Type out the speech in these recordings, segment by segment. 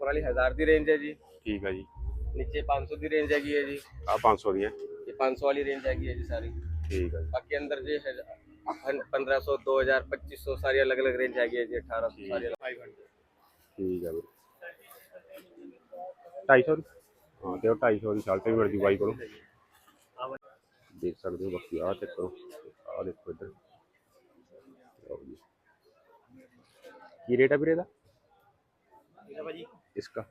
ਉੱਪਰ ਵਾਲੀ 1000 ਦੀ ਰੇਂਜ ਹੈ ਜੀ। ਠੀਕ ਆ ਜੀ। ਨੀਚੇ 500 ਦੀ ਰੇਂਜ ਹੈਗੀ ਹੈ ਜੀ। ਆ 500 ਦੀਆਂ। ਇਹ 500 ਵਾਲੀ ਰੇਂਜ ਹੈਗੀ ਹੈ ਜੀ ਸਾਰੀ। ਠੀਕ ਆ ਜੀ। ਬਾਕੀ ਅੰਦਰ ਜੀ ਹੈ 1500 2000 2500 ਸਾਰੀ ਅਲੱਗ ਅਲੱਗ ਰੇਂਜ ਹੈਗੀ ਹੈ ਜੀ 1800 ਸਾਰੀ 500 ਠੀਕ ਆ ਵੀਰੇ 250 ਦੀ? ਹਾਂ ਤੇ ਉਹ 250 ਦੀ ਸ਼ਰਟ ਵੀ ਮਿਲ ਜੂ ਬਾਈ ਕੋਲੋਂ। ਦੇਖ ਸਕਦੇ ਹੋ ਬਾਕੀ ਆਹ ਚੈੱਕ ਕਰੋ। ਆਹ ਦੇਖੋ ਇੱਧਰ। ਲਓ ਜੀ। ਕੀ ਰੇਟ ਹੈ ਵੀਰੇ ਦਾ भाजी इसका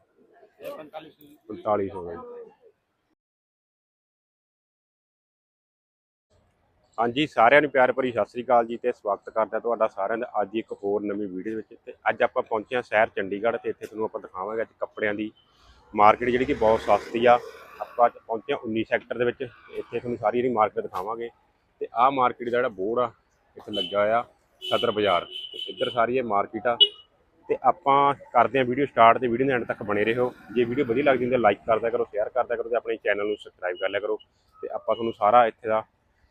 पैंतालीस हो गया ਹਾਂਜੀ ਸਾਰਿਆਂ ਨੂੰ ਪਿਆਰ ਭਰੀ ਸਤਿ ਸ੍ਰੀ ਅਕਾਲ ਜੀ ਤੇ ਸਵਾਗਤ ਕਰਦਾ ਤੁਹਾਡਾ ਸਾਰਿਆਂ ਦਾ। ਅੱਜ ਇੱਕ ਹੋਰ ਨਵੀਂ ਵੀਡੀਓ ਵਿੱਚ ਤੇ ਅੱਜ ਆਪਾਂ ਪਹੁੰਚੇ ਹਾਂ ਸ਼ਹਿਰ ਚੰਡੀਗੜ੍ਹ ਤੇ ਇੱਥੇ ਤੁਹਾਨੂੰ ਆਪਾਂ ਦਿਖਾਵਾਂਗੇ ਅੱਜ ਕੱਪੜਿਆਂ ਦੀ ਮਾਰਕੀਟ ਜਿਹੜੀ ਕਿ ਬਹੁਤ ਸਸਤੀ ਆ। ਆਪਾਂ ਅੱਜ ਪਹੁੰਚੇ ਹਾਂ 19 ਸੈਕਟਰ ਦੇ ਵਿੱਚ ਇੱਥੇ ਤੁਹਾਨੂੰ ਸਾਰੀ ਜਿਹੜੀ ਮਾਰਕੀਟ ਦਿਖਾਵਾਂਗੇ। ਤੇ ਆਹ ਮਾਰਕੀਟ ਦਾ ਜਿਹੜਾ ਬੋਰਡ ਆ ਇੱਥੇ ਲੱਗਾ ਆ ਸਦਰ ਬਾਜ਼ਾਰ। ਇੱਧਰ ਸਾਰੀ ਇਹ ਮਾਰਕੀਟ ਆ ਤੇ ਆਪਾਂ ਕਰਦੇ ਹਾਂ ਵੀਡੀਓ ਸਟਾਰਟ ਤੇ ਵੀਡੀਓ ਦੇ ਐਂਡ ਤੱਕ ਬਣੇ ਰਹੋ। ਜੇ ਵੀਡੀਓ ਵਧੀਆ ਲੱਗਦੀ ਤਾਂ ਲਾਈਕ ਕਰਦਾ ਕਰੋ ਸ਼ੇਅਰ ਕਰਦਾ ਕਰੋ ਤੇ ਆਪਣੇ ਚੈਨਲ ਨੂੰ ਸਬਸਕ੍ਰਾਈਬ ਕਰ ਲਿਆ ਕਰੋ ਤੇ ਆਪਾਂ ਤੁਹਾਨੂੰ ਸਾਰਾ ਇੱਥੇ ਦਾ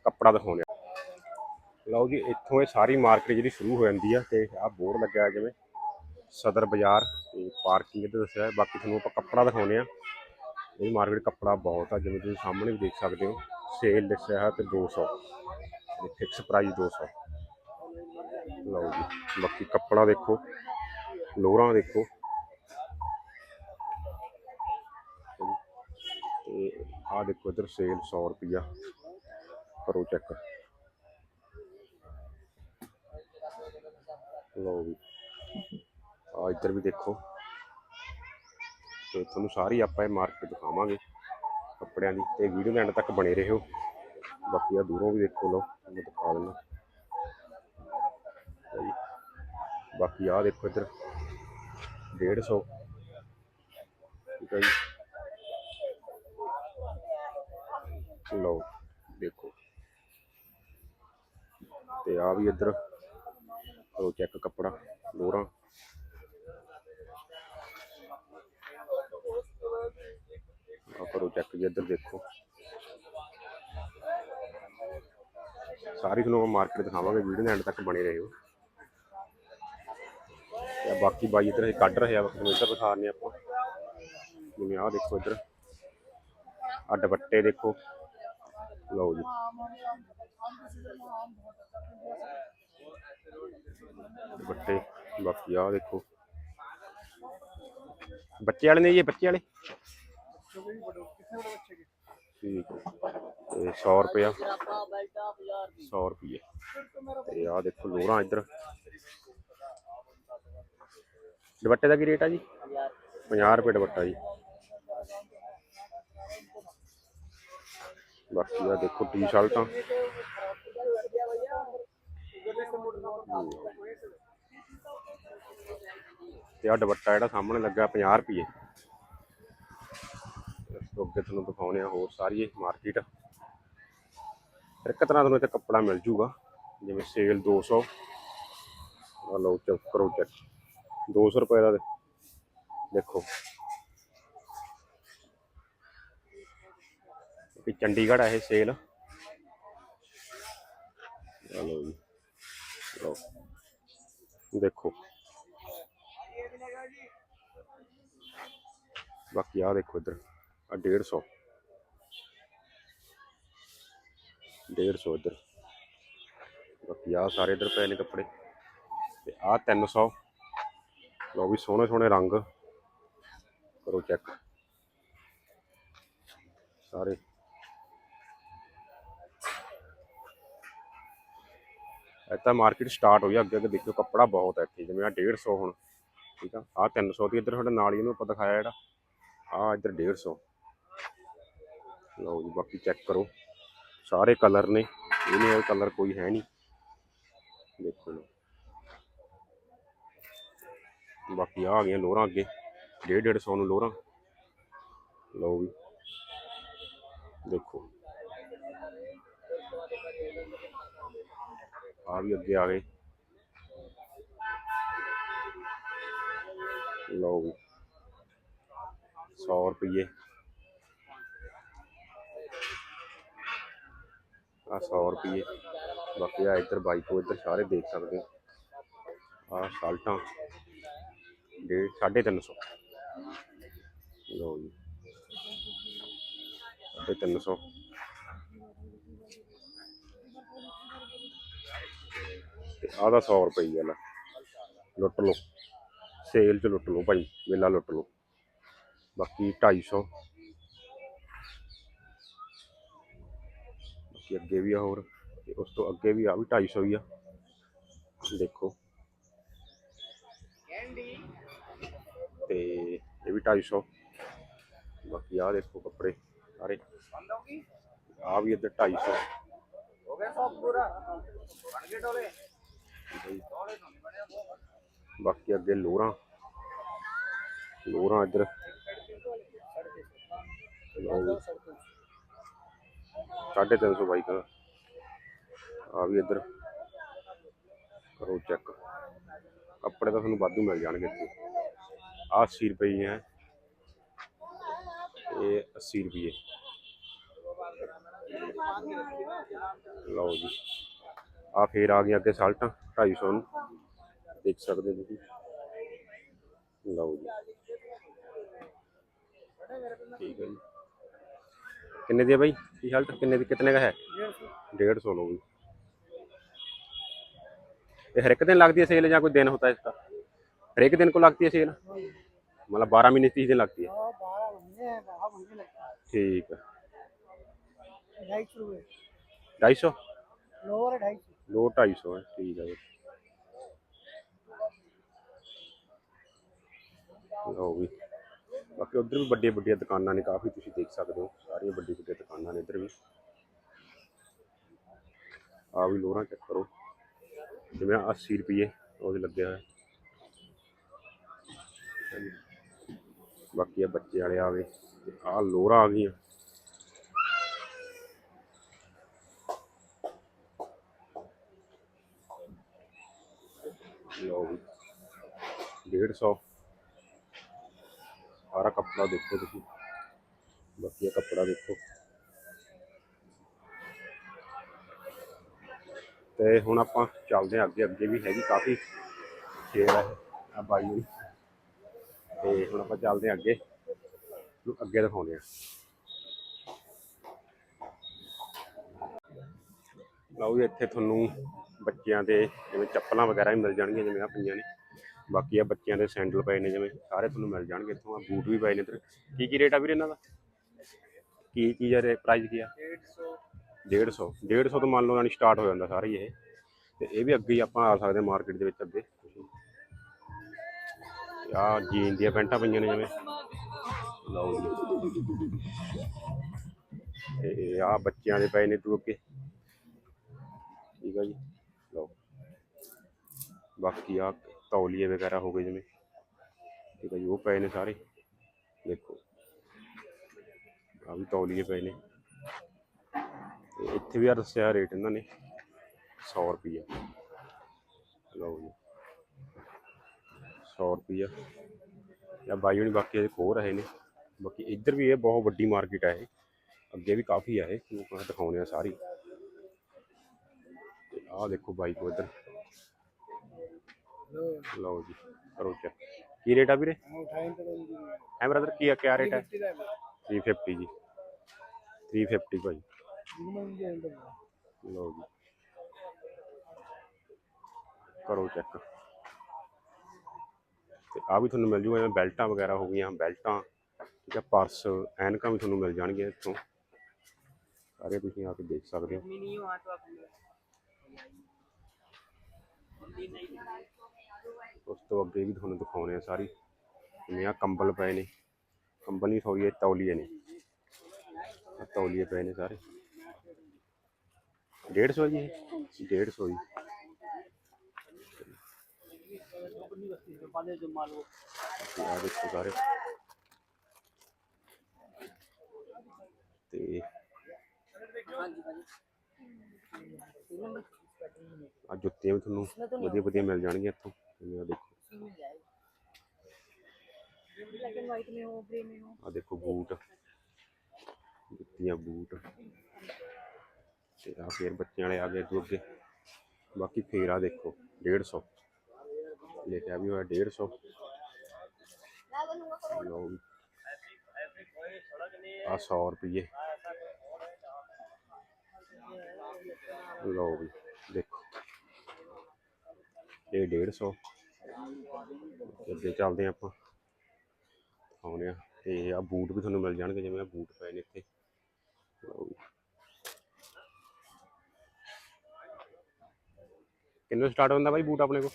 ਕੱਪੜਾ ਦਿਖਾਉਂਦੇ ਆ ਲਓ ਜੀ, ਇੱਥੋਂ ਇਹ ਸਾਰੀ ਮਾਰਕੀਟ ਜਿਹੜੀ ਸ਼ੁਰੂ ਹੋ ਜਾਂਦੀ ਆ ਤੇ ਆਹ ਬੋਰਡ ਲੱਗਿਆ ਹੈ ਜਿਵੇਂ ਸਦਰ ਬਾਜ਼ਾਰ ਤੇ ਪਾਰਕਿੰਗ ਇੱਧਰ ਦੱਸਿਆ ਹੈ। ਬਾਕੀ ਤੁਹਾਨੂੰ ਆਪਾਂ ਕੱਪੜਾ ਦਿਖਾਉਂਦੇ ਆ ਇਹ ਮਾਰਕੀਟ ਕੱਪੜਾ ਬਹੁਤ ਆ, ਜਿਵੇਂ ਤੁਸੀਂ ਸਾਹਮਣੇ ਵੀ ਦੇਖ ਸਕਦੇ ਹੋ। ਸੇਲ ਦੱਸਿਆ ਹੈ ਤੇ 200 ਤੇ ਫਿਕਸ ਪ੍ਰਾਈਸ 200 ਲਓ ਜੀ, ਬਾਕੀ ਕੱਪੜਾ ਦੇਖੋ। ਲੋਰਾਂ ਦੇਖੋ। ਤੇ ਆਹ ਦੇਖੋ ਇੱਧਰ ਸੇਲ 100 ਰੁਪਿਆ ਕਰੋ ਚੈੱਕ ਲਓ ਵੀ। ਆ ਇੱਧਰ ਵੀ ਦੇਖੋ। ਤੇ ਤੁਹਾਨੂੰ ਸਾਰੀ ਆਪਾਂ ਇਹ ਮਾਰਕੀਟ ਦਿਖਾਵਾਂਗੇ ਕੱਪੜਿਆਂ ਦੀ। ਤੇ ਵੀਡੀਓ ਦੇ ਐਂਡ ਤੱਕ ਬਣੇ ਰਹੋ। ਬਾਕੀ ਆ ਦੂਰੋਂ ਵੀ ਦੇਖੋ ਲਓ ਮੈਂ ਦਿਖਾ ਦਿੰਦਾ। ਬਾਕੀ ਆ ਦੇਖੋ ਇੱਧਰ। 150 ਠੀਕ ਹੈ ਜੀ। ਲਓ, ਦੇਖੋ। ਤੇ ਆ ਵੀ ਇੱਧਰ। ਉਹ ਚੈੱਕ ਕੱਪੜਾ, ਲੋਰਾਂ। ਆ ਕਰੋ ਚੈੱਕ ਜੀ, ਇੱਧਰ ਦੇਖੋ। ਸਾਰੀ ਤੁਹਾਨੂੰ ਮਾਰਕੀਟ ਦਿਖਾਵਾਂਗੇ, ਵੀਡੀਓ ਦੇ ਐਂਡ ਤੱਕ ਬਣੇ ਰਹੋ। ਤੇ ਬਾਕੀ ਬਾਈ ਇੱਧਰ ਇਹ ਕੱਢ ਰਹੇ ਆ, ਤੁਹਾਨੂੰ ਇੱਧਰ ਦਿਖਾ ਰਹੇ ਆਪਾਂ। ਜਿਵੇਂ ਆਹ ਦੇਖੋ ਇੱਧਰ। ਆ ਦੁਪੱਟੇ ਦੇਖੋ। ਲਓ ਜੀ। ਦੁਪੱਟੇ, ਬਾਕੀ ਆਹ ਦੇਖੋ। ਬੱਚੇ ਵਾਲੇ ਨੇ ਜੀ ਬੱਚੇ ਵਾਲੇ? ਠੀਕ ਤੇ 100 ਰੁਪਇਆ। 100 ਰੁਪਏ ਤੇ ਆਹ ਦੇਖੋ ਲੋਰਾਂ ਇੱਧਰ। ਦੁਪੱਟੇ ਦਾ ਕੀ ਰੇਟ ਆ ਜੀ? 50 ਰੁਪਏ ਦੁਪੱਟਾ ਜੀ। ਬਾਕੀ ਆ ਦੇਖੋ ਟੀ-ਸ਼ਰਟਾਂ। ਤੇ ਆ ਦੁਪੱਟਾ ਜਿਹੜਾ ਸਾਹਮਣੇ ਲੱਗਾ 50 ਰੁਪਏ ਇਸ ਤੋਂ ਅੱਗੇ ਤੁਹਾਨੂੰ ਦਿਖਾਉਣੇ ਆ ਹੋਰ ਸਾਰੀ ਇਹ ਮਾਰਕੀਟ। ਹਰ ਇੱਕ ਤਰ੍ਹਾਂ ਤੁਹਾਨੂੰ ਇੱਥੇ ਕੱਪੜਾ ਮਿਲ ਜੂਗਾ, ਜਿਵੇਂ ਸੇਲ 200 ਆ ਲਓ ਚੈੱਕ ਕਰੋ ਚੈੱਕ। 200 ਰੁਪਏ ਦਾ ਦੇਖੋ। ਕਿ ਚੰਡੀਗੜ੍ਹ ਆ ਇਹ ਸੇਲ ਲਓ ਜੀ। ਲਓ। ਦੇਖੋ। ਬਾਕੀ ਆ ਦੇਖੋ ਇੱਧਰ ਆ 150 150 ਇੱਧਰ। ਬਾਕੀ ਆ ਸਾਰੇ ਇੱਧਰ ਪਏ ਨੇ ਕੱਪੜੇ। ਤੇ ਆ 300 ਲਓ ਵੀ ਸੋਹਣੇ ਸੋਹਣੇ ਰੰਗ। ਕਰੋ ਚੈੱਕ ਸਾਰੇ। ਇਹ ਮਾਰਕੀਟ ਸਟਾਰਟ ਹੋਈ ਆ, ਅੱਗੇ ਅੱਗੇ ਦੇਖਿਓ ਕੱਪੜਾ ਬਹੁਤ ਹੈ ਇੱਥੇ, ਜਿਵੇਂ ਆ 150 ਹੁਣ, ਠੀਕ ਆ? ਆ 300 ਦੀ ਇੱਧਰ ਤੁਹਾਡੇ ਨਾਲ ਹੀ ਇਹਨੂੰ ਆਪਾਂ ਦਿਖਾਇਆ ਜਿਹੜਾ। ਆ ਇੱਧਰ 150 ਲਓ ਜੀ, ਬਾਕੀ ਚੈੱਕ ਕਰੋ। ਸਾਰੇ ਕਲਰ ਨੇ ਇਹ ਨਹੀਂ ਕਲਰ ਕੋਈ ਹੈ ਨਹੀਂ। ਦੇਖੋ ਲਓ ਬਾਕੀ ਆ ਆ ਗਈਆਂ ਲੋਰਾਂ ਅੱਗੇ 150 150 ਨੂੰ ਲੋਰਾਂ। ਲਓ ਵੀ। ਦੇਖੋ। ਆ ਵੀ ਅੱਗੇ ਆ ਗਏ। ਲਓ ਵੀ। 100 ਰੁਪਏ ਆ 100 ਰੁਪਏ ਬਾਕੀ ਆ ਇੱਧਰ ਬਾਈ ਇੱਧਰ ਸਾਰੇ ਦੇਖ ਸਕਦੇ ਆ ਸ਼ਰਟਾਂ ਦੇ 350 ਲਓ ਜੀ। ਤੇ 300 ਤੇ ਆਹ ਦਾ 100 ਰੁਪਏ ਨਾ। ਲੁੱਟ ਲਓ। ਸੇਲ ਚ ਲੁੱਟ ਲਓ ਭਾਈ, ਵੇਲਾ ਲੁੱਟ ਲਓ। ਬਾਕੀ 250 ਬਾਕੀ ਅੱਗੇ ਵੀ ਆ ਹੋਰ। ਤੇ ਉਸ ਤੋਂ ਅੱਗੇ ਵੀ ਆ ਵੀ 250 ਹੀ ਆ। ਦੇਖੋ। ਤੇ ਇਹ ਵੀ 250 ਬਾਕੀ ਆ ਦੇਖੋ ਕੱਪੜੇ ਸਾਰੇ। ਆ ਵੀ ਇੱਧਰ 250 ਹੋ ਗਿਆ ਸਭ ਪੂਰਾ। ਬਣ ਗਏ ਟੋਲੇ ਬਾਕੀ ਅੱਗੇ ਲੋਰਾਂ। ਲੋਰਾਂ ਇੱਧਰ। ਸਾਢੇ 300 ਬਾਈ ਦਾ ਆ ਵੀ ਇੱਧਰ। ਕਰੋ ਚੈੱਕ। ਕੱਪੜੇ ਤਾਂ ਤੁਹਾਨੂੰ ਵਾਧੂ ਮਿਲ ਜਾਣਗੇ ਇੱਥੇ। ਆਹ 80 ਰੁਪਏ ਹੀ ਹੈ ਇਹ 80 ਰੁਪਏ ਲਓ ਜੀ ਆ ਫੇਰ ਆ ਗਈਆਂ ਅੱਗੇ ਸਾਲਟਾਂ 250 ਨੂੰ ਦੇਖ ਸਕਦੇ ਹੋ ਤੁਸੀਂ ਲਓ ਜੀ ਠੀਕ ਹੈ ਜੀ ਕਿੰਨੇ ਦੀ ਹੈ ਬਾਈ ਟੀ ਸ਼ਰਟ ਕਿੰਨੇ ਦੀ ਕਿਤਨੇ ਦਾ ਹੈ 150 ਲਓ ਜੀ ये हर एक दिन लगती है सेल या कोई दिन होता है इसका हर एक दिन को लगती है सेल मतलब बारह महीने तीस दिन लगती है बारह महीने बारह महीने लगता है ठीक है ढाई सौ रुपये ढाई सौ लोअर है ढाई सौ दो ढाई सौ है ठीक है जी ਲਓ ਵੀ ਬਾਕੀ ਉਧਰ ਵੀ ਵੱਡੀਆਂ ਵੱਡੀਆਂ ਦੁਕਾਨਾਂ ਨੇ ਕਾਫੀ ਤੁਸੀਂ ਦੇਖ ਸਕਦੇ ਹੋ ਸਾਰੀਆਂ ਵੱਡੀਆਂ ਵੱਡੀਆਂ ਦੁਕਾਨਾਂ ਨੇ ਇੱਧਰ ਵੀ ਆ ਵੀ ਲੋਰਾਂ ਚੈੱਕ ਕਰੋ ਜਿਵੇਂ ਆਹ 80 ਰੁਪਏ ਉਹਦੇ ਲੱਗਿਆ ਹੋਇਆ ਹਾਂਜੀ। ਬਾਕੀ ਆ ਬੱਚੇ ਵਾਲੇ ਆ ਗਏ ਆ ਲੋਰਾਂ ਆ ਗਈਆਂ। ਲਓ ਵੀ 150 ਸਾਰਾ ਕੱਪੜਾ ਦੇਖੋ ਤੁਸੀਂ। ਬਾਕੀ ਇਹ ਕੱਪੜਾ ਦੇਖੋ। ਤੇ ਹੁਣ ਆਪਾਂ ਚੱਲਦੇ ਹਾਂ ਅੱਗੇ ਅੱਗੇ ਵੀ ਹੈਗੀ ਕਾਫੀ ਸ਼ੇਰ ਹੈ। ਆ ਬਾਈ ਤੇ ਹੁਣ ਆਪਾਂ ਚੱਲਦੇ ਹਾਂ ਅੱਗੇ ਅੱਗੇ ਦਿਖਾਉਂਦੇ ਆ ਲਓ ਜੀ, ਇੱਥੇ ਤੁਹਾਨੂੰ ਬੱਚਿਆਂ ਦੇ ਜਿਵੇਂ ਚੱਪਲਾਂ ਵਗੈਰਾ ਵੀ ਮਿਲ ਜਾਣਗੀਆਂ, ਜਿਵੇਂ ਆ ਪਈਆਂ ਨੇ। ਬਾਕੀ ਆ ਬੱਚਿਆਂ ਦੇ ਸੈਂਡਲ ਪਏ ਨੇ, ਜਿਵੇਂ ਸਾਰੇ ਤੁਹਾਨੂੰ ਮਿਲ ਜਾਣਗੇ ਇੱਥੋਂ। ਆ ਬੂਟ ਵੀ ਪਏ ਨੇ ਇੱਧਰ। ਕੀ ਕੀ ਰੇਟ ਆ ਵੀਰੇ ਇਹਨਾਂ ਦਾ? ਕੀ ਕੀ ਆ ਪ੍ਰਾਈਸ ਕੀ ਆ? 150 150 ਤੋਂ ਮੰਨ ਲਓ, ਯਾਨੀ ਸਟਾਰਟ ਹੋ ਜਾਂਦਾ ਸਾਰੇ ਹੀ ਇਹ। ਤੇ ਇਹ ਵੀ ਅੱਗੇ ਹੀ ਆਪਾਂ ਆ ਸਕਦੇ ਮਾਰਕੀਟ ਦੇ ਵਿੱਚ ਅੱਗੇ। ਆ ਜੀਨ ਦੀਆਂ ਪੈਂਟਾਂ ਪਈਆਂ ਨੇ ਜਿਵੇਂ। ਲਓ ਜੀ। ਤੇ ਆ ਬੱਚਿਆਂ ਦੇ ਪਏ ਨੇ ਤੂੰ ਅੱਗੇ। ਠੀਕ ਆ ਜੀ। ਲਓ। ਬਾਕੀ ਆ ਤੌਲੀਏ ਵਗੈਰਾ ਹੋ ਗਏ ਜਿਵੇਂ। ਠੀਕ ਆ ਜੀ, ਉਹ ਪਏ ਨੇ ਸਾਰੇ। ਦੇਖੋ। ਆ ਵੀ ਤੌਲੀਏ ਪਏ ਨੇ। ਇੱਥੇ ਵੀ ਆ ਦੱਸਿਆ ਰੇਟ ਇਹਨਾਂ ਨੇ। 100 ਰੁਪਈਆ। ਲਓ ਜੀ। सौ रुपया या बाई होनी बाकी हो रहे हैं बाकी इधर भी है बहुत वीडी मार्केट है अगे भी काफ़ी है दिखाने सारी आखो देखो बाई को इधर लो जी करो चेक की रेट है भी है ब्रदर की क्या रेट है थ्री फिफ्टी जी थ्री फिफ्टी भाई लो जी करो चेक ਤੇ ਆ ਵੀ ਤੁਹਾਨੂੰ ਮਿਲ ਜੂਗਾ ਜਿਵੇਂ ਬੈਲਟਾਂ ਵਗੈਰਾ ਹੋ ਗਈਆਂ ਬੈਲਟਾਂ ਠੀਕ ਹੈ ਪਰਸ ਐਨਕਾਂ ਵੀ ਤੁਹਾਨੂੰ ਮਿਲ ਜਾਣਗੀਆਂ ਇੱਥੋਂ। ਸਾਰੇ ਤੁਸੀਂ ਆ ਕੇ ਦੇਖ ਸਕਦੇ ਹੋ। ਉਸ ਤੋਂ ਅੱਗੇ ਵੀ ਤੁਹਾਨੂੰ ਦਿਖਾਉਣੇ ਆ ਸਾਰੀ। ਜਿਵੇਂ ਆ ਕੰਬਲ ਪਏ ਨੇ। ਕੰਬਲ ਨਹੀਂ ਸੌਰੀ ਇਹ ਤੌਲੀਏ ਨੇ। ਤੌਲੀਏ ਪਏ ਨੇ ਸਾਰੇ। 150 ਜੀ ਇਹ? 150 ਜੀ। ਜੁੱਤੀਆਂ ਵੀ ਤੁਹਾਨੂੰ ਵਧੀਆ ਵਧੀਆ ਮਿਲ ਜਾਣਗੀਆਂ ਇੱਥੋਂ। ਜਿਵੇਂ ਆ ਦੇਖੋ ਆ ਦੇਖੋ ਬੂਟ ਜੁੱਤੀਆਂ ਬੂਟ ਤੇ ਆ ਫੇਰ ਬੱਚਿਆਂ ਵਾਲੇ ਆ ਗਏ ਤੋਂ ਅੱਗੇ। ਬਾਕੀ ਫੇਰ ਆ ਦੇਖੋ 150 ਲਿਖਿਆ ਵੀ ਹੋਇਆ 150 ਲਓ ਜੀ ਆ 100 ਰੁਪਏ ਲਓ ਵੀ, ਦੇਖੋ। ਇਹ 150 ਅੱਗੇ ਚੱਲਦੇ ਹਾਂ ਆਪਾਂ। ਆਉਣੇ ਆ ਤੇ ਆ ਬੂਟ ਵੀ ਤੁਹਾਨੂੰ ਮਿਲ ਜਾਣਗੇ, ਜਿਵੇਂ ਆ ਬੂਟ ਪਏ ਨੇ ਇੱਥੇ। ਕਿੰਨੇ ਸਟਾਰਟ ਹੁੰਦਾ ਬਾਈ ਬੂਟ ਆਪਣੇ ਕੋਲ?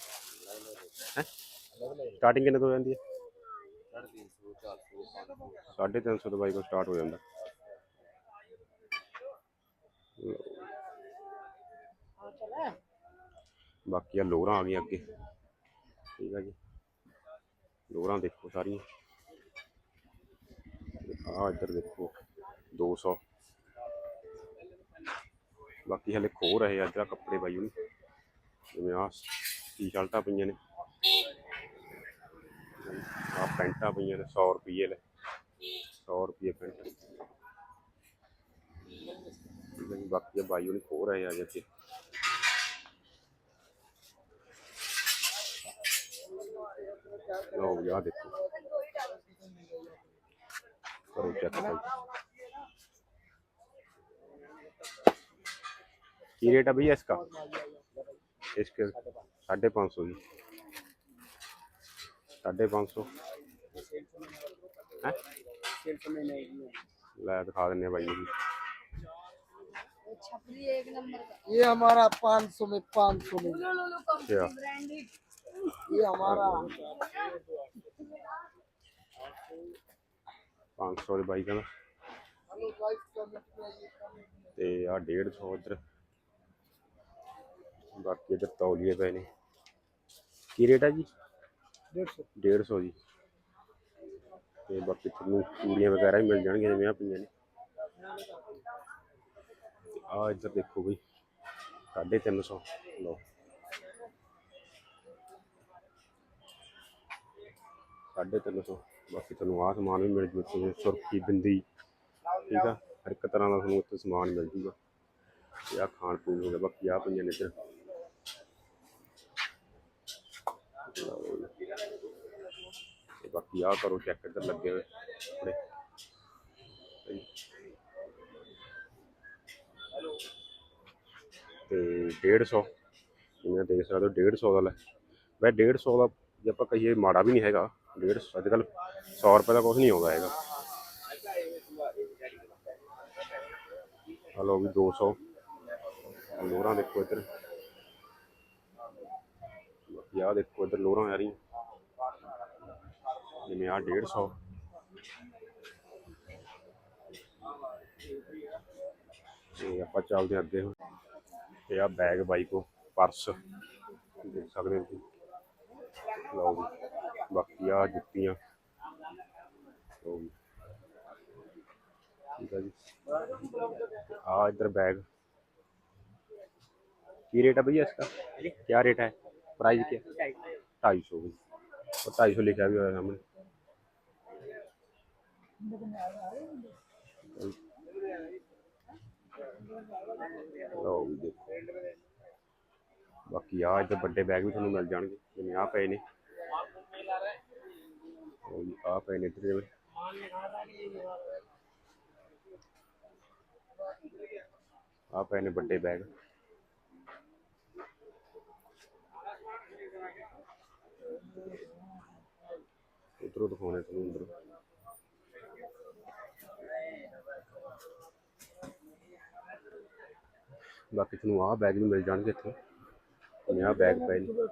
ਸਟਾਰਟਿੰਗ ਕਿੰਨੇ ਤੋਂ ਹੋ ਜਾਂਦੀ ਹੈ? 350 400 ਤੋਂ ਬਾਈ ਕੋ ਸਟਾਰਟ ਹੋ ਜਾਂਦਾ। ਬਾਕੀ ਆ ਲੋਰਾਂ ਆ ਗਈਆਂ ਅੱਗੇ। ਠੀਕ ਆ ਜੀ। ਲੋਰਾਂ ਦੇਖੋ ਸਾਰੀਆਂ। ਆ ਇੱਧਰ ਦੇਖੋ 200 ਬਾਕੀ ਹਲੇ ਖੋ ਰਹੇ ਆ, ਇੱਧਰ ਕੱਪੜੇ ਬਾਈ ਉਹਨੇ ਜਿਵੇਂ ਆ ਟੀ ਸ਼ਰਟਾਂ ਪਈਆਂ ਨੇ। ਆ ਪੈਂਟਾਂ ਪਈਆਂ ਨੇ 100 ਰੁਪਏ ਲੈ। 100 ਰੁਪਏ ਪੈਂਟ। ਨਹੀਂ ਬਾਕੀ ਬਾਈ ਉਹਨੇ ਖੋ ਰਹੇ ਆ ਜੇ ਤੇ ਲੋ ਯਾ ਦੇਖੋ। ਕਰੋ ਚੈੱਕ ਭਾਈ ਕੀ ਰੇਟ ਆ ਭਈਆ ਇਸਕਾ? इसके साढ़े पाँच सौ की 550 ਹੈ? ਲੈ ਦਿਖਾ ਦਿੰਨੇ ਬਾਈ ਜੀ। ये हमारा पाँच सौ में पाँच सौ में क्या ये हमारा पाँच सौ रुपये बाइक ਤੇ ਆ 150 ਇਧਰ। ਬਾਕੀ ਇਧਰ ਤੌਲੀਏ ਪਏ ਨੇ। ਕੀ ਰੇਟ ਆ ਜੀ? 150 150 ਜੀ। ਤੇ ਬਾਕੀ ਤੁਹਾਨੂੰ ਚੂੜੀਆਂ ਵਗੈਰਾ ਵੀ ਮਿਲ ਜਾਣਗੀਆਂ, ਜਿਵੇਂ ਆ ਪਈਆਂ ਨੇ। ਆ ਇੱਧਰ ਦੇਖੋ ਬਈ 350 ਲਓ। 350 ਬਾਕੀ ਤੁਹਾਨੂੰ ਆ ਸਮਾਨ ਵੀ ਮਿਲ ਜੂਗਾ ਸੁਰਖੀ, ਬਿੰਦੀ, ਠੀਕ ਆ? ਹਰ ਇੱਕ ਤਰ੍ਹਾਂ ਦਾ ਤੁਹਾਨੂੰ ਇੱਥੇ ਸਮਾਨ ਮਿਲ ਜੂਗਾ। ਤੇ ਆ ਖਾਣ ਪੀਣ ਦਾ ਬਾਕੀ ਆ ਪਈਆਂ ਨੇ ਇੱਧਰ। ਬਾਕੀ ਆਹ ਕਰੋ ਚੈੱਕ ਇੱਧਰ ਲੱਗੇ ਹੋਏ ਕੱਪੜੇ। ਤੇ 150 ਜਿਵੇਂ ਦੇਖ ਸਕਦੇ ਹੋ 150 ਦਾ ਲੈ। ਵੈ 150 ਦਾ ਜੇ ਆਪਾਂ ਕਹੀਏ ਮਾੜਾ ਵੀ ਨਹੀਂ ਹੈਗਾ 150 ਅੱਜ ਕੱਲ 100 ਰੁਪਏ ਦਾ ਕੁਝ ਨਹੀਂ ਆਉਂਦਾ ਹੈਗਾ। ਹਲੋ ਵੀ 200 ਲੋਰਾਂ ਦੇਖੋ ਇੱਧਰ। ਬਾਕੀ ਆਹ ਦੇਖੋ ਇੱਧਰ ਲੋਰਾਂ ਆ ਰਹੀਆਂ। जिनमें यहाँ डेढ़ सौ आप चलते अगे हूँ आ बैग बाई परस देख सकते हो लो जी बाकी आ जुतियाँ ठीक है जी आ इधर बैग की रेट है भैया इसका क्या रेट है प्राइस क्या ढाई सौ ढाई सौ लिखा भी हो सामने ਲਓ ਵੀ ਦੇਖੋ। ਬਾਕੀ ਆ ਇੱਧਰ ਵੱਡੇ ਬੈਗ ਵੀ ਤੁਹਾਨੂੰ ਮਿਲ ਜਾਣਗੇ, ਜਿਵੇਂ ਆ ਪਏ ਨੇ। ਉਹ ਵੀ ਆ ਪਏ ਨੇ ਇੱਧਰ ਜਿਵੇਂ। ਆ ਪਏ ਨੇ ਵੱਡੇ ਬੈਗ ਉਧਰੋਂ ਦਿਖਾਉਣੇ ਤੁਹਾਨੂੰ ਅੰਦਰੋਂ। ਬਾਕੀ ਤੁਹਾਨੂੰ ਆਹ ਬੈਗ ਵੀ ਮਿਲ ਜਾਣਗੇ ਇੱਥੇ। ਜਿਵੇਂ ਆਹ ਬੈਗ ਪਏ ਨੇ।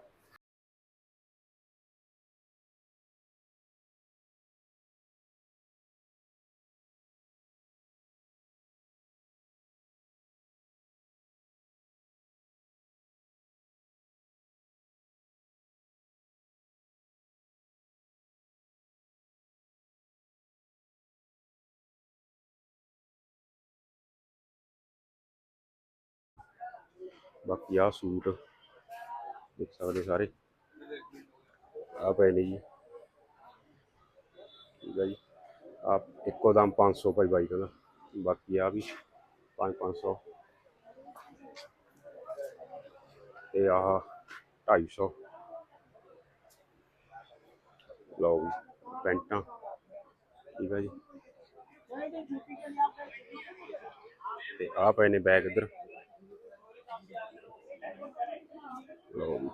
ਬਾਕੀ ਆਹ ਸੂਟ ਦੇਖ ਸਕਦੇ ਸਾਰੇ। ਆ ਪਏ ਨੇ ਜੀ। ਠੀਕ ਆ ਜੀ। ਆ ਇੱਕੋ ਦਮ 500 ਭਾਈ ਬਾਈ ਕਹਿੰਦਾ। ਬਾਕੀ ਆ ਵੀ 5 500 ਤੇ ਆਹ 250 ਲਓ ਵੀ ਪੈਂਟਾਂ। ਠੀਕ ਆ ਜੀ। ਤੇ ਆ ਪਏ ਨੇ ਬੈਗ ਇੱਧਰ। ਲਓ ਜੀ।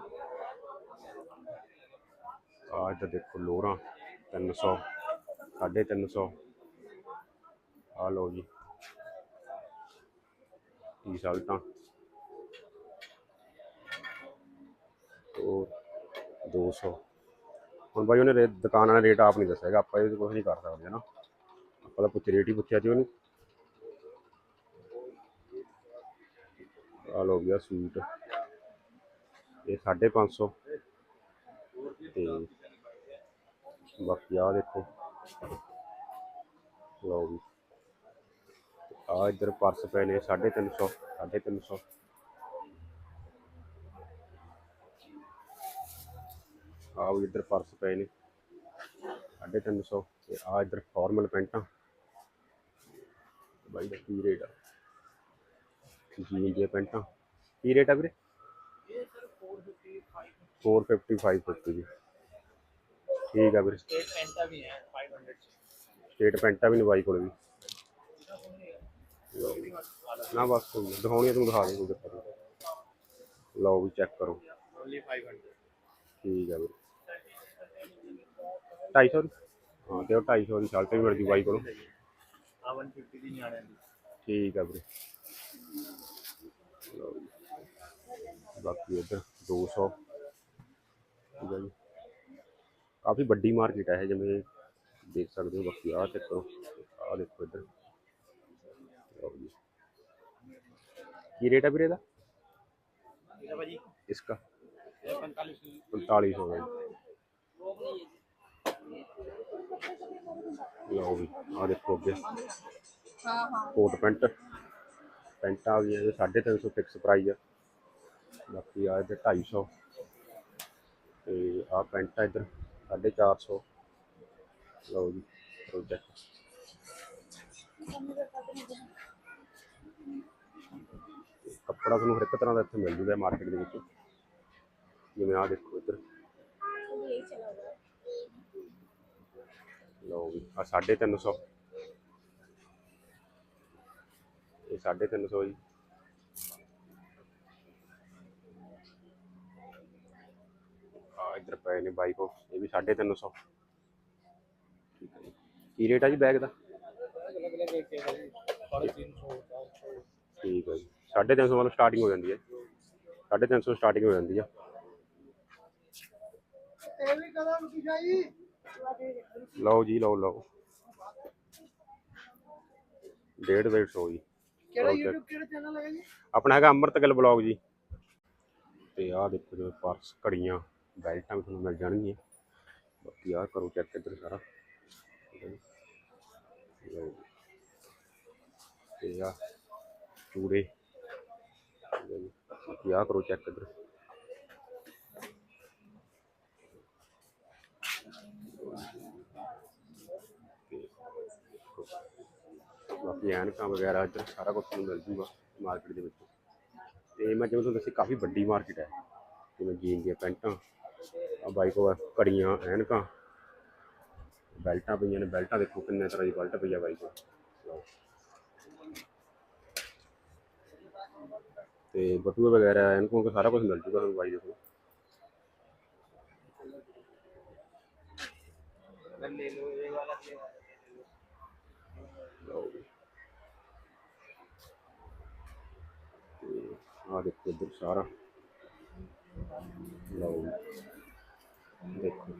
ਆ ਇੱਧਰ ਦੇਖੋ ਲੋਰਾਂ 300 350 ਆ ਲਓ ਜੀ। ਟੀ ਸ਼ਰਟਾਂ ਉਹ 200 ਹੁਣ ਬਾਈ ਉਹਨੇ ਰੇਟ, ਦੁਕਾਨ ਵਾਲਾ ਰੇਟ ਆਪ ਨਹੀਂ ਦੱਸਿਆਗਾ ਆਪਾਂ ਇਹ ਕੁਝ ਨਹੀਂ ਕਰ ਸਕਦੇ ਨਾ ਆਪਾਂ ਤਾਂ ਪੁੱਛ, ਰੇਟ ਹੀ ਪੁੱਛਿਆ ਸੀ ਉਹਨੂੰ। ਆ ਲਓ ਗਿਆ ਸੂਟ। ਇਹ 550 ਤੇ ਬਾਕੀ ਆ ਦੇਖੋ। ਲਓ ਵੀ ਆ ਇੱਧਰ ਪਰਸ ਪਏ ਨੇ 350 350 ਆ ਵੀ ਇੱਧਰ ਪਰਸ ਪਏ ਨੇ 350 ਤੇ ਆ ਇੱਧਰ ਫਾਰਮਲ ਪੈਂਟਾਂ। ਬਾਈ ਦਾ ਕੀ ਰੇਟ ਆ? ਜੀ ਦੀਆਂ ਪੈਂਟਾਂ ਕੀ ਰੇਟ ਆ ਵੀਰੇ? 450 550 ਜੀ। ਠੀਕ ਆ ਵੀਰ। ਸਟੇਟ ਪੈਂਟਾ ਵੀ ਹੈ 500 ਸਟੇਟ ਪੈਂਟਾ ਵੀ ਨੇ ਬਾਈ ਕੋਲ ਵੀ। ਨਾ ਬਸ ਕੋਈ ਨਹੀਂ ਦਿਖਾਉਣੀ ਤੁਹਾਨੂੰ ਦਿਖਾ ਦੇ ਕੋਈ ਦਿੱਕਤ ਨਹੀਂ ਲਓ ਵੀ ਚੈੱਕ ਕਰੋ। ਓਨਲੀ 500 ਠੀਕ ਆ ਵੀਰ। 250 ਹਾਂ ਤੇ 250 ਦੀ ਸ਼ਰਟ ਵੀ ਮਿਲ ਜੂ ਬਾਈ ਕੋਲ। ਆ 150 ਦੀ ਨਿਆਣਿਆਂ ਦੀ। ਠੀਕ ਆ ਵੀਰੇ। ਬਾਕੀ ਇੱਧਰ 200 ਆ ਜੀ। ਕਾਫੀ ਵੱਡੀ ਮਾਰਕੀਟ ਹੈ ਜਿਵੇਂ ਦੇਖ ਸਕਦੇ ਹੋ ਬਾਕੀ ਆਹ ਕਰੋ ਆਹ ਦੇਖੋ ਇੱਧਰ। ਕੀ ਰੇਟ ਹੈ ਵੀਰੇ ਦਾ ਇਹ ਭਾਜੀ? ਇਹ 45 4500 ਦਾ ਜੀ। ਲਓ ਵੀ ਆਹ ਦੇਖੋ ਅੱਗੇ। Coat pant. ਪੈਂਟਾਂ ਆ ਗਈਆਂ ਇਹ 350 ਫਿਕਸ ਪ੍ਰਾਈਸ ਆ। ਬਾਕੀ ਆ ਇਹਦੇ 250 ਤੇ ਆ ਪੈਂਟਾਂ ਇੱਧਰ 450 ਲਓ ਜੀ ਪ੍ਰੋਜੈਕਟ ਕੱਪੜਾ ਤੁਹਾਨੂੰ ਹਰ ਇੱਕ ਤਰ੍ਹਾਂ ਦਾ ਇੱਥੇ ਮਿਲ ਜੂਗਾ ਮਾਰਕੀਟ ਦੇ ਵਿੱਚ। ਜਿਵੇਂ ਆ ਦੇਖੋ ਇੱਧਰ। ਲਓ ਵੀ ਆ 350 ਇਹ 350 ਜੀ। ਇੱਧਰ ਪਏ ਨੇ ਬਾਈਕ ਇਹ ਵੀ 350 ਠੀਕ ਹੈ ਜੀ। ਕੀ ਰੇਟ ਆ ਜੀ ਬੈਗ ਦਾ? ਅਲੱਗ ਅਲੱਗ ਰੇਟ ਹੈ ਭਾਜੀ 350 400 ਠੀਕ ਹੈ ਜੀ 350 ਵੱਲੋਂ ਸਟਾਰਟਿੰਗ ਹੋ। ਜਾਂਦੀ ਹੈ 350 ਸਟਾਰਟਿੰਗ ਹੋ ਜਾਂਦੀ ਆ। ਵੀ ਕਦਮ ਕੀ ਜਾਈ ਲਓ ਜੀ ਲਓ ਲਓ। ਡੇਢ ਡੇਢ ਸੌ ਜੀ। ਕਿਹੜਾ Okay. YouTube ਕਿਹੜਾ ਚੈਨਲ ਹੈਗਾ ਜੀ? ਆਪਣਾ ਹੈਗਾ ਅੰਮ੍ਰਿਤਗਲ ਬਲੌਗ ਜੀ। ਤੇ ਆਹ ਦੇਖੋ ਜਿਵੇਂ ਪਰਸ ਘੜੀਆਂ। ਬੈਲਟਾਂ ਵੀ ਤੁਹਾਨੂੰ ਮਿਲ ਜਾਣਗੀਆਂ। ਬਾਕੀ ਆਹ ਕਰੋ ਚੈੱਕ ਇੱਧਰ ਸਾਰਾ। ਤੇ ਆਹ ਚੂੜੇ। ਬਾਕੀ ਆਹ ਕਰੋ ਚੈੱਕ ਇੱਧਰ। ਬਾਕੀ ਐਨਕਾਂ ਵਗੈਰਾ ਇੱਧਰ ਸਾਰਾ ਕੁਝ ਤੁਹਾਨੂੰ ਮਿਲ ਜੂਗਾ ਮਾਰਕੀਟ ਦੇ ਵਿੱਚ। ਤੇ ਮੈਂ ਜਿਵੇਂ ਤੁਹਾਨੂੰ ਦੱਸਿਆ, ਕਾਫੀ ਵੱਡੀ ਮਾਰਕੀਟ ਹੈ। ਜਿਵੇਂ ਜੀਨ ਦੀਆਂ ਪੈਂਟਾਂ ਆ ਬਾਈ ਕੋਲ ਕੜੀਆਂ ਐਨਕਾਂ। ਬੈਲਟਾਂ ਪਈਆਂ ਨੇ, ਬੈਲਟਾਂ ਦੇਖੋ ਕਿੰਨੇ ਤਰ੍ਹਾਂ ਦੀ ਬੈਲਟ ਪਈ ਆ ਬਾਈ ਕੋਲ। ਲਓ। ਤੇ ਬਟੂਏ ਵਗੈਰਾ, ਐਨਕਾਂ ਕੋ ਸਾਰਾ ਕੁਝ ਮਿਲ ਜੂਗਾ ਤੁਹਾਨੂੰ ਬਾਈ ਦੇਖੋ। ਲੈ ਲਓ। ਇਹ ਵਾਲਾ ਲਓ ਆ ਦੇਖੋ ਇੱਧਰ ਸਾਰਾ। ਲਓ। ਦੇਖੋ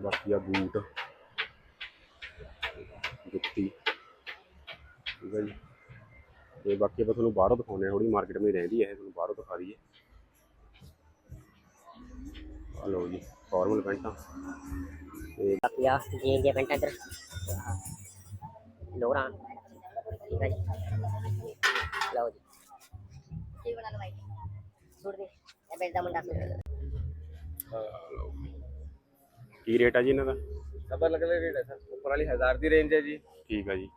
ਬਾਕੀ ਆ ਬੂਟ। ਜੁੱਤੀ। ਠੀਕ ਹੈ ਜੀ। ਤੇ ਬਾਕੀ ਆਪਾਂ ਤੁਹਾਨੂੰ ਬਾਹਰੋਂ ਦਿਖਾਉਂਦੇ ਹਾਂ ਥੋੜੀ ਮਾਰਕੀਟ ਵਿੱਚ ਰਹਿੰਦੀ ਹੈ ਤੁਹਾਨੂੰ ਬਾਹਰੋਂ ਦਿਖਾ ਦਈਏ। ਆ ਲਓ ਜੀ ਫਾਰਮਲ ਪੈਂਟਾਂ। ਤੇ ਬਾਕੀ ਆ, ਜੀਨ ਦੀਆਂ ਪੈਂਟਾਂ ਇੱਧਰ। ਲੋਰਾਂ। ਠੀਕ ਹੈ ਜੀ। ਲਓ ਜੀ। ਕੀ ਬਣਾ ਲਓ ਭਾਈ ਸੂਟ ਦੇ ਇਹ ਬੇਟਾ ਮੁੰਡਾ ਸੂਟ ਆਹ ਲਓ ਜੀ। ਕੀ ਰੇਟ ਆ ਜੀ ਇਹਨਾਂ ਦਾ सब अलग अलग रेट है सर ऊपर वाली हजार की रेंज है जी ਠੀਕ ਆ ਜੀ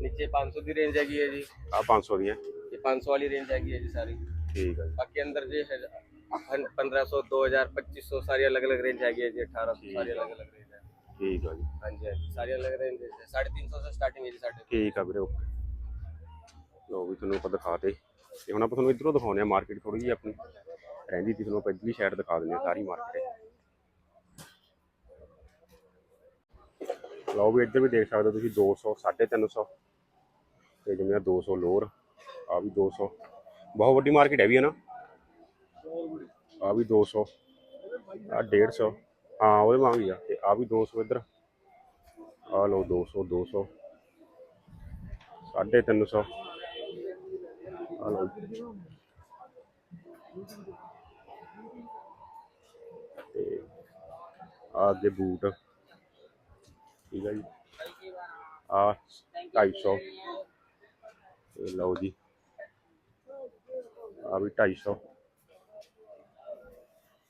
नीचे 500 की रेंज हैगी है जी ਆ 500 ਦੀਆਂ ये 500 वाली रेंज हैगी है जी सारी ਠੀਕ ਆ ਜੀ बाकी अंदर जी है पंद्रह सौ दो हजार पच्चीस सौ सारी अलग अलग रेंज हैगी है जी अठारह सौ सारी अलग अलग रेंज है ਠੀਕ ਆ ਜੀ हाँ जी हाँ जी सारी अलग रेंज है साढ़े तीन सौ से स्टार्टिंग है जी साढ़े ਠੀਕ ਆ ਵੀਰੇ ਓਕੇ ਲੋ ਵੀ ਤੁਹਾਨੂੰ ਆਪਾਂ ਦਿਖਾਤੇ ਤੇ ਤੇ ਹੁਣ ਆਪਾਂ ਤੁਹਾਨੂੰ ਇਧਰੋਂ ਦਿਖਾਉਂਦੇ ਆ ਮਾਰਕੀਟ ਥੋੜੀ ਜਿਹੀ ਆਪਣੀ। ਰਹਿੰਦੀ ਸੀ, ਤੁਹਾਨੂੰ ਆਪਾਂ ਇਧਰਲੀ ਸਾਈਡ ਦਿਖਾ ਦਿੰਦੇ ਆ ਸਾਰੀ ਮਾਰਕੀਟ ਲਓ ਵੀ ਇੱਧਰ ਵੀ ਦੇਖ ਸਕਦੇ ਹੋ ਤੁਸੀਂ 200 350 ਤੇ ਜਿਵੇਂ 200 ਲੋਅਰ ਆ ਵੀ 200 ਬਹੁਤ ਵੱਡੀ ਮਾਰਕੀਟ ਹੈ ਵੀ ਹੈ ਨਾ। ਆ ਵੀ 200 ਆ 150 ਹਾਂ ਉਹਦੇ ਵਾਂਗ ਹੀ ਆ। ਤੇ ਆ ਵੀ 200 ਇੱਧਰ। ਆ ਲਓ 200 200 ਸਾਢੇ ਤਿੰਨ ਸੌ। ਆ ਲਓ ਤੇ ਆ ਅੱਗੇ ਬੂਟ। ਠੀਕ ਹੈ ਜੀ। ਆ 250 ਤੇ ਲਓ ਜੀ। ਆ ਵੀ 250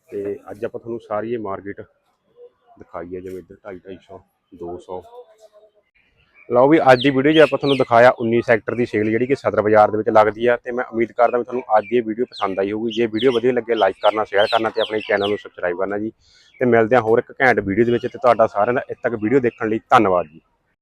ਤੇ ਅੱਜ ਆਪਾਂ ਤੁਹਾਨੂੰ ਸਾਰੀ ਇਹ ਮਾਰਕੀਟ ਦਿਖਾਈ ਹੈ ਜਿਵੇਂ ਇੱਧਰ 250 200 ਲਓ ਵੀ ਅੱਜ ਦੀ ਵੀਡੀਓ 'ਚ ਆਪਾਂ ਤੁਹਾਨੂੰ ਦਿਖਾਇਆ 19 ਸੈਕਟਰ ਦੀ ਸੇਲ ਜਿਹੜੀ ਕਿ ਸਦਰ ਬਾਜ਼ਾਰ ਦੇ ਵਿੱਚ ਲੱਗਦੀ ਆ, ਤੇ ਮੈਂ ਉਮੀਦ ਕਰਦਾ ਵੀ ਤੁਹਾਨੂੰ ਅੱਜ ਦੀ ਇਹ ਵੀਡੀਓ ਪਸੰਦ ਆਈ ਹੋਊਗੀ। ਜੇ ਵੀਡੀਓ ਵਧੀਆ ਲੱਗੇ ਲਾਈਕ ਕਰਨਾ ਸ਼ੇਅਰ ਕਰਨਾ ਤੇ ਆਪਣੇ ਚੈਨਲ ਨੂੰ ਸਬਸਕ੍ਰਾਈਬ ਕਰਨਾ ਜੀ। ਤੇ ਮਿਲਦੇ ਹਾਂ ਹੋਰ ਇੱਕ ਘੈਂਟ ਵੀਡੀਓ ਦੇ ਵਿੱਚ ਤੇ ਤੁਹਾਡਾ ਸਾਰਿਆਂ ਦਾ ਇੱਥੇ ਤੱਕ ਵੀਡੀਓ ਦੇਖਣ ਲਈ ਧੰਨਵਾਦ ਜੀ।